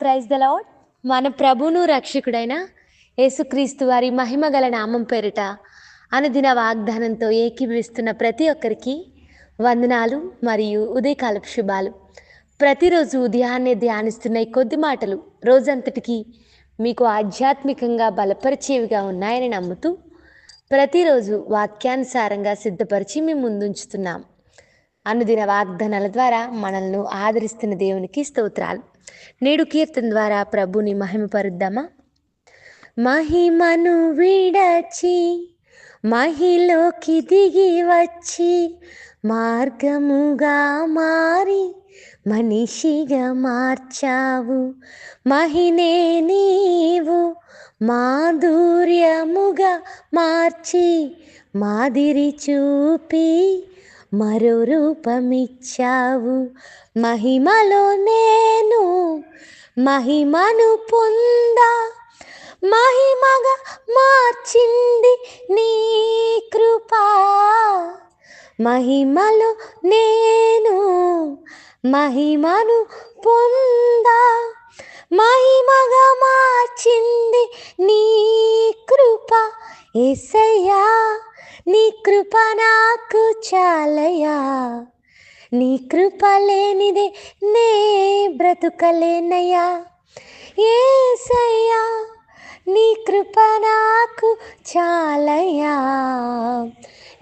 Praise the lord మన ప్రభును రక్షకుడైన యేసుక్రీస్తు వారి మహిమ గల నామం పేరిట అనుదిన వాగ్దానంతో ఏకీభవిస్తున్న ప్రతి ఒక్కరికి వందనాలు మరియు ఉదయకాలపు శుభాలు. ప్రతిరోజు ఉదయాన్నే ధ్యానిస్తున్న ఈ కొద్ది మాటలు రోజంతటికి మీకు ఆధ్యాత్మికంగా బలపరిచేవిగా ఉన్నాయని నమ్ముతూ ప్రతిరోజు వాక్యానుసారంగా సిద్ధపరిచి మేము ముందుంచుతున్నాం. అనుదిన వాగ్దానాల ద్వారా మనల్ని ఆదరిస్తున్న దేవునికి స్తోత్రాలు. నేడు కీర్తన ద్వారా ప్రభుని మహిమపరుద్దామా? మహిమను విడచి మహిలోకి దిగి వచ్చి మార్గముగా మారి మనిషిగా మార్చావు. మహినే నీవు మాధుర్యముగా మార్చి మాదిరి చూపి మరో రూపమిచ్చావు. మహిమలో నేను మహిమను పొందా. మహిమగా మార్చింది నీ కృపా. మహిమలో నేను మహిమను పొందా. మహిమగా మార్చింది నీ కృప. ఎసయ్యా నీ కృప నాకు చాలయా? నీ కృప లేనిదే నే బ్రతుకలేనయ్యా. ఏసయ్యా నీ కృప నాకు చాలయా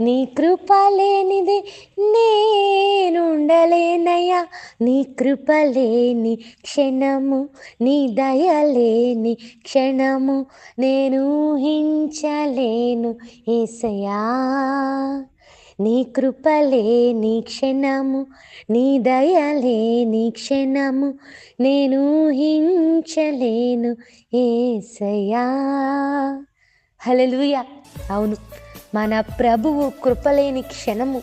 నీ కృప లేనిది నేనుండలేనయ్యా. నీ కృప లేని క్షణము నీ దయ లేని క్షణము నేను ఊహించలేను ఏసయా నీ కృప లేని క్షణము నీ దయలేని క్షణము నేను ఊహించలేను ఏసయా హల్లెలూయా. అవును. మన ప్రభువు కృపలేని క్షణము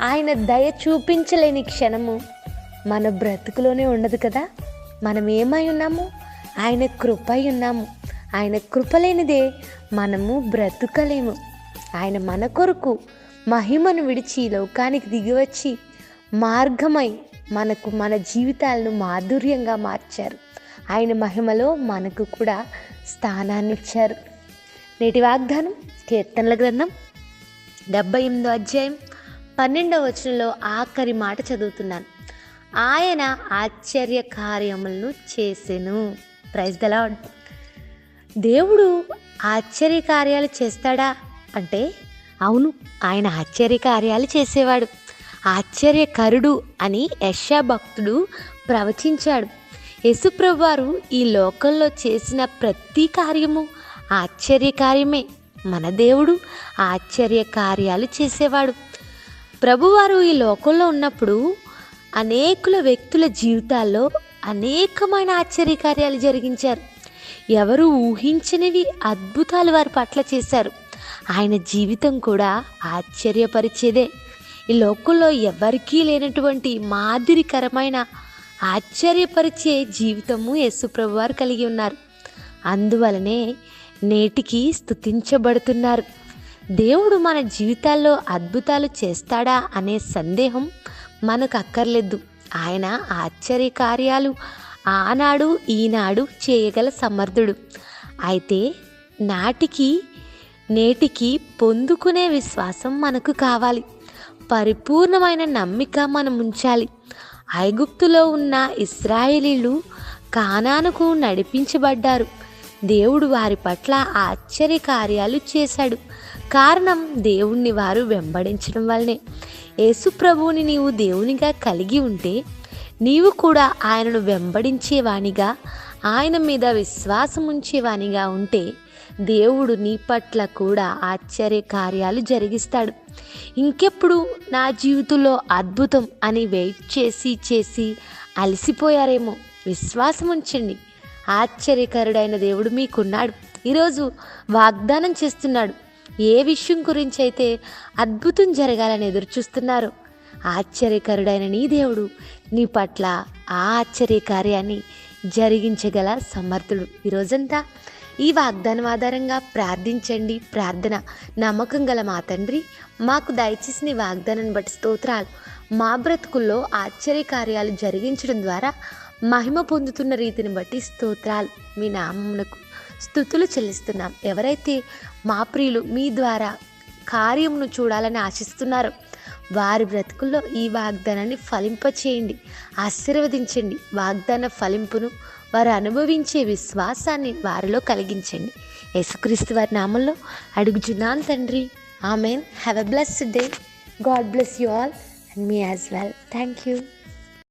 ఆయన దయ చూపించలేని క్షణము మన బ్రతుకులోనే ఉండదు కదా? మనం ఏమై ఉన్నాము? ఆయన కృపై ఉన్నాము. ఆయన కృపలేనిదే మనము బ్రతుకలేము. ఆయన మన కొరకు మహిమను విడిచి లోకానికి దిగివచ్చి మార్గమై మనకు మన జీవితాలను మాధుర్యంగా మార్చారు. ఆయన మహిమలో మనకు కూడా స్థానాన్ని ఇచ్చారు నేటి వాగ్దానం కీర్తనల గ్రంథం డెబ్బై ఎనిమిదో అధ్యాయం పన్నెండవ వచనంలో ఆఖరి మాట చదువుతున్నాను. ఆయన ఆశ్చర్య కార్యములను చేసెను. ప్రైజ్ దలా దేవుడు ఆశ్చర్య కార్యాలు చేస్తాడా? అంటే అవును ఆయన ఆశ్చర్య కార్యాలు చేసేవాడు. ఆశ్చర్యకరుడు అని యశా భక్తుడు ప్రవచించాడు. యేసుప్రభు వారు ఈ లోకంలో చేసిన ప్రతి కార్యము ఆశ్చర్య కార్యమే మన దేవుడు ఆశ్చర్య కార్యాలు చేసేవాడు. ప్రభువారు ఈ లోకంలో ఉన్నప్పుడు అనేకుల వ్యక్తుల జీవితాల్లో అనేకమైన ఆశ్చర్య కార్యాలు జరిగించారు. ఎవరు ఊహించనివి అద్భుతాలు వారి పట్ల చేశారు. ఆయన జీవితం కూడా ఆశ్చర్యపరిచేదే. ఈ లోకంలో ఎవరికీ లేనటువంటి మాదిరికరమైన ఆశ్చర్యపరిచే జీవితము యేసుప్రభు వారు కలిగి ఉన్నారు. అందువలనే నేటికి స్థుతించబడుతున్నారు దేవుడు మన జీవితాల్లో అద్భుతాలు చేస్తాడా అనే సందేహం మనకు అక్కర్లేదు ఆయన ఆశ్చర్య కార్యాలు ఆనాడు ఈనాడు చేయగల సమర్థుడు. అయితే నాటికి నేటికి పొందుకునే విశ్వాసం మనకు కావాలి. పరిపూర్ణమైన నమ్మిక మనం ఉంచాలి. ఐగుప్తులో ఉన్న ఇస్రాయేలీలు కానానుకు నడిపించబడ్డారు. దేవుడు వారి పట్ల ఆశ్చర్య కార్యాలు చేశాడు. కారణం దేవుణ్ణి వారు వెంబడించడం వల్లనే. యేసు ప్రభువుని నీవు దేవునిగా కలిగి ఉంటే నీవు కూడా ఆయనను వెంబడించేవానిగా ఆయన మీద విశ్వాసం ఉంచేవానిగా ఉంటే దేవుడు నీ పట్ల కూడా ఆశ్చర్య కార్యాలు జరిగిస్తాడు. ఇంకెప్పుడు నా జీవితంలో అద్భుతం అని వెయిట్ చేసి చేసి అలసిపోయారేమో. విశ్వాసం ఉంచండి. ఆశ్చర్యకరుడైన దేవుడు మీకున్నాడు. ఈరోజు వాగ్దానం చేస్తున్నాడు. ఏ విషయం గురించి అయితే అద్భుతం జరగాలని ఎదురు చూస్తున్నారు ఆశ్చర్యకరుడైన నీ దేవుడు నీ పట్ల ఆ ఆశ్చర్య కార్యాన్ని జరిగించగల సమర్థుడు. ఈరోజంతా ఈ వాగ్దానం ఆధారంగా ప్రార్థించండి. ప్రార్థన నమ్మకం గల మా తండ్రి మాకు దయచేసిన నీ వాగ్దానాన్ని బట్టి స్తోత్రాలు. మా బ్రతుకుల్లో ఆశ్చర్య కార్యాలు జరిగించడం ద్వారా మహిమ పొందుతున్న రీతిని బట్టి స్తోత్రాలు. మీ నామమునకు స్థుతులు చెల్లిస్తున్నాం. ఎవరైతే మా ప్రియులు మీ ద్వారా కార్యమును చూడాలని ఆశిస్తున్నారో వారి బ్రతుకుల్లో ఈ వాగ్దానాన్ని ఫలింపచేయండి. ఆశీర్వదించండి. వాగ్దాన ఫలింపును వారు అనుభవించే విశ్వాసాన్ని వారిలో కలిగించండి. యేసుక్రీస్తు వారి నామంలో అడుగుచున్నాను తండ్రి. Amen. Have a blessed day God bless you all me as well. Thank you.